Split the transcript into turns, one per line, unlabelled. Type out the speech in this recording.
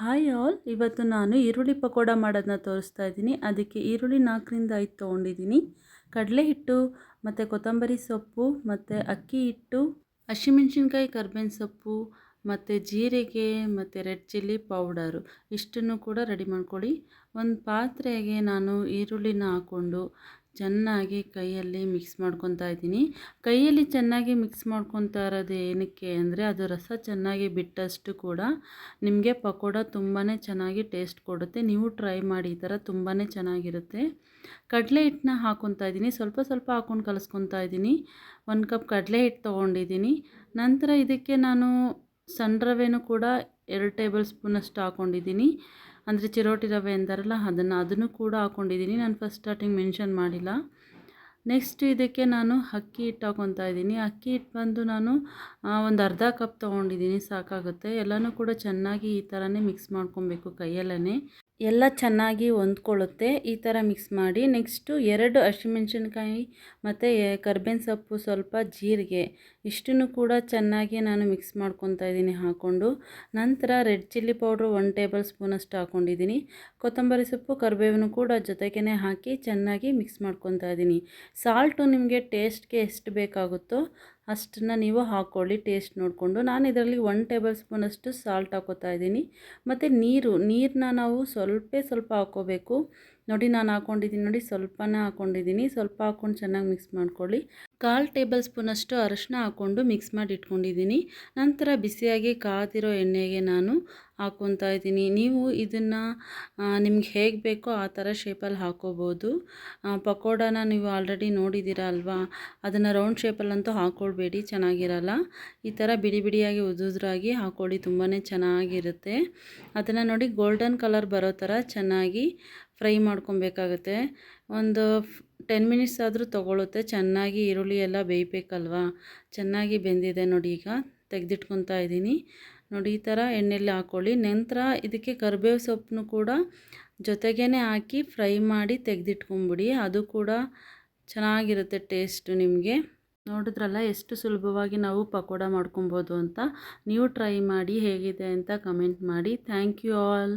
Hi all. ಇವತ್ತು ನಾನು ಈರುಳ್ಳಿ ಪಕೋಡ ಮಾಡೋದನ್ನ ತೋರಿಸ್ತಾ ಇದ್ದೀನಿ. ಅದಕ್ಕೆ ಈರುಳ್ಳಿ ನಾಲ್ಕರಿಂದ ಐದು ತೊಗೊಂಡಿದ್ದೀನಿ. ಕಡಲೆ ಹಿಟ್ಟು ಮತ್ತು ಕೊತ್ತಂಬರಿ ಸೊಪ್ಪು, ಮತ್ತು ಅಕ್ಕಿ ಹಿಟ್ಟು, ಹಸಿಮೆಣಸಿನ್ಕಾಯಿ ಕರ್ಬೇವಿನ ಸೊಪ್ಪು, ಮತ್ತು ಜೀರಿಗೆ, ಮತ್ತು ರೆಡ್ ಚಿಲ್ಲಿ ಪೌಡರು. ಇಷ್ಟನ್ನು ಕೂಡ ರೆಡಿ ಮಾಡ್ಕೊಳ್ಳಿ. ಒಂದು ಪಾತ್ರೆಗೆ ನಾನು ಈರುಳ್ಳಿನ ಹಾಕ್ಕೊಂಡು ಚೆನ್ನಾಗಿ ಕೈಯಲ್ಲಿ ಮಿಕ್ಸ್ ಮಾಡ್ಕೊತಾ ಇದ್ದೀನಿ. ಕೈಯಲ್ಲಿ ಚೆನ್ನಾಗಿ ಮಿಕ್ಸ್ ಮಾಡ್ಕೊತಾ ಇರೋದು ಏನಕ್ಕೆ ಅಂದರೆ ಅದು ರಸ ಚೆನ್ನಾಗಿ ಬಿಟ್ಟಷ್ಟು ಕೂಡ ನಿಮಗೆ ಪಕೋಡ ತುಂಬಾ ಚೆನ್ನಾಗಿ ಟೇಸ್ಟ್ ಕೊಡುತ್ತೆ. ನೀವು ಟ್ರೈ ಮಾಡಿ, ಈ ಥರ ತುಂಬಾ ಚೆನ್ನಾಗಿರುತ್ತೆ. ಕಡಲೆ ಹಿಟ್ಟನ್ನ ಹಾಕೊತಾ ಇದ್ದೀನಿ. ಸ್ವಲ್ಪ ಸ್ವಲ್ಪ ಹಾಕೊಂಡು ಕಲಸ್ಕೊತಾ ಇದ್ದೀನಿ. ಒಂದು ಕಪ್ ಕಡಲೆ ಹಿಟ್ಟು ತೊಗೊಂಡಿದ್ದೀನಿ. ನಂತರ ಇದಕ್ಕೆ ನಾನು ಸಣ್ಣ ರವೆನೂ ಕೂಡ ಎರಡು ಟೇಬಲ್ ಸ್ಪೂನಷ್ಟು ಹಾಕ್ಕೊಂಡಿದ್ದೀನಿ ಅಂದರೆ ಚಿರೋಟಿ ರವೆ ಅಂತಾರಲ್ಲ, ಅದನ್ನು ಅದನ್ನು ಕೂಡ ಹಾಕ್ಕೊಂಡಿದ್ದೀನಿ ನಾನು ಫಸ್ಟ್ ಸ್ಟಾರ್ಟಿಂಗ್ ಮೆನ್ಷನ್ ಮಾಡಿಲ್ಲ. ನೆಕ್ಸ್ಟ್ ಇದಕ್ಕೆ ನಾನು ಅಕ್ಕಿ ಹಿಟ್ಟು ಹಾಕ್ಕೊತಾ ಇದ್ದೀನಿ. ಅಕ್ಕಿ ಹಿಟ್ಟು ಬಂದು ನಾನು ಒಂದು ಅರ್ಧ ಕಪ್ ತೊಗೊಂಡಿದ್ದೀನಿ. ಸಾಕಾಗುತ್ತೆ. ಎಲ್ಲನೂ ಕೂಡ ಚೆನ್ನಾಗಿ ಈ ಥರನೇ ಮಿಕ್ಸ್ ಮಾಡ್ಕೊಬೇಕು ಕೈಯಲ್ಲೇ ಎಲ್ಲ ಚೆನ್ನಾಗಿ ಹೊಂದ್ಕೊಳ್ಳುತ್ತೆ. ಈ ಥರ ಮಿಕ್ಸ್ ಮಾಡಿ ನೆಕ್ಸ್ಟು ಎರಡು ಹಸಿಮೆಣ್ಸಿನ್ಕಾಯಿ ಮತ್ತು ಕರ್ಬೇವಿನ ಸೊಪ್ಪು ಸ್ವಲ್ಪ ಜೀರಿಗೆ ಇಷ್ಟನ್ನು ಕೂಡ ಚೆನ್ನಾಗಿ ನಾನು ಮಿಕ್ಸ್ ಮಾಡ್ಕೊತಾ ಇದ್ದೀನಿ ಹಾಕ್ಕೊಂಡು ನಂತರ red chilli powder one table ಸ್ಪೂನಷ್ಟು ಹಾಕ್ಕೊಂಡಿದ್ದೀನಿ ಕೊತ್ತಂಬರಿ ಸೊಪ್ಪು ಕರಿಬೇವನ್ನು ಕೂಡ ಜೊತೆಗೇ ಹಾಕಿ ಚೆನ್ನಾಗಿ ಮಿಕ್ಸ್ ಮಾಡ್ಕೊತಾ ಇದ್ದೀನಿ. ಸಾಲ್ಟು ನಿಮಗೆ ಟೇಸ್ಟ್ಗೆ ಎಷ್ಟು ಬೇಕಾಗುತ್ತೋ ಅಷ್ಟನ್ನು ನೀವು ಹಾಕ್ಕೊಳ್ಳಿ ಟೇಸ್ಟ್ ನೋಡಿಕೊಂಡು. ನಾನು ಇದರಲ್ಲಿ ಒನ್ ಟೇಬಲ್ ಸ್ಪೂನಷ್ಟು ಸಾಲ್ಟ್ ಹಾಕೋತಾ ಇದ್ದೀನಿ. ಮತ್ತು ನೀರು ನೀರನ್ನ ನಾವು ಸ್ವಲ್ಪ ಸ್ವಲ್ಪ ಹಾಕ್ಕೋಬೇಕು ನೋಡಿ, ನಾನು ಹಾಕ್ಕೊಂಡಿದ್ದೀನಿ ನೋಡಿ, ಸ್ವಲ್ಪನೇ ಹಾಕ್ಕೊಂಡಿದ್ದೀನಿ ಸ್ವಲ್ಪ ಹಾಕ್ಕೊಂಡು ಚೆನ್ನಾಗಿ ಮಿಕ್ಸ್ ಮಾಡ್ಕೊಳ್ಳಿ. ಕಾಲು ಟೇಬಲ್ ಸ್ಪೂನಷ್ಟು ಅರಶಿನ ಹಾಕ್ಕೊಂಡು ಮಿಕ್ಸ್ ಮಾಡಿ ಇಟ್ಕೊಂಡಿದ್ದೀನಿ ನಂತರ ಬಿಸಿಯಾಗಿ ಕಾದಿರೋ ಎಣ್ಣೆಗೆ ನಾನು ಹಾಕ್ಕೊತಾ ಇದ್ದೀನಿ. ನೀವು ಇದನ್ನು ನಿಮ್ಗೆ ಹೇಗೆ ಬೇಕೋ ಆ ಥರ ಶೇಪಲ್ಲಿ ಹಾಕ್ಕೋಬೋದು. ಪಕೋಡನ ನೀವು ಆಲ್ರೆಡಿ ನೋಡಿದ್ದೀರ ಅಲ್ವಾ? ಅದನ್ನು ರೌಂಡ್ ಶೇಪಲ್ಲಂತೂ ಹಾಕ್ಕೊಳ್ಬೇಡಿ, ಚೆನ್ನಾಗಿರಲ್ಲ. ಈ ಥರ ಬಿಡಿ ಬಿಡಿಯಾಗಿ ಉದುದ್ರಾಗಿ ಹಾಕ್ಕೊಳ್ಳಿ ತುಂಬಾ ಚೆನ್ನಾಗಿರುತ್ತೆ. ಅದನ್ನು ನೋಡಿ ಗೋಲ್ಡನ್ ಕಲರ್ ಬರೋ ಥರ ಚೆನ್ನಾಗಿ ಫ್ರೈ ಮಾಡ್ಕೊಬೇಕಾಗುತ್ತೆ. ಒಂದು ಟೆನ್ ಮಿನಿಟ್ಸ್ ಆದರೂ ತೊಗೊಳುತ್ತೆ. ಚೆನ್ನಾಗಿ ಈರುಳ್ಳಿ ಎಲ್ಲ ಬೇಯಬೇಕಲ್ವಾ? ಚೆನ್ನಾಗಿ ಬೆಂದಿದೆ ನೋಡಿ ಈಗ. ತೆಗೆದಿಟ್ಕೊತಾ ಇದ್ದೀನಿ. ನೋಡಿ ಈ ಥರ ಎಣ್ಣೆಯಲ್ಲಿ ಹಾಕ್ಕೊಳ್ಳಿ ನಂತರ ಇದಕ್ಕೆ ಕರಿಬೇವು ಸೊಪ್ಪನ್ನು ಕೂಡ ಜೊತೆಗೇ ಹಾಕಿ ಫ್ರೈ ಮಾಡಿ ತೆಗೆದಿಟ್ಕೊಂಬಿಡಿ. ಅದು ಕೂಡ ಚೆನ್ನಾಗಿರುತ್ತೆ ಟೇಸ್ಟು ನಿಮಗೆ. ನೋಡಿದ್ರಲ್ಲ ಎಷ್ಟು ಸುಲಭವಾಗಿ ನಾವು ಪಕೋಡ ಮಾಡ್ಕೊಬೋದು ಅಂತ. ನೀವು ಟ್ರೈ ಮಾಡಿ ಹೇಗಿದೆ ಅಂತ ಕಮೆಂಟ್ ಮಾಡಿ. Thank you all.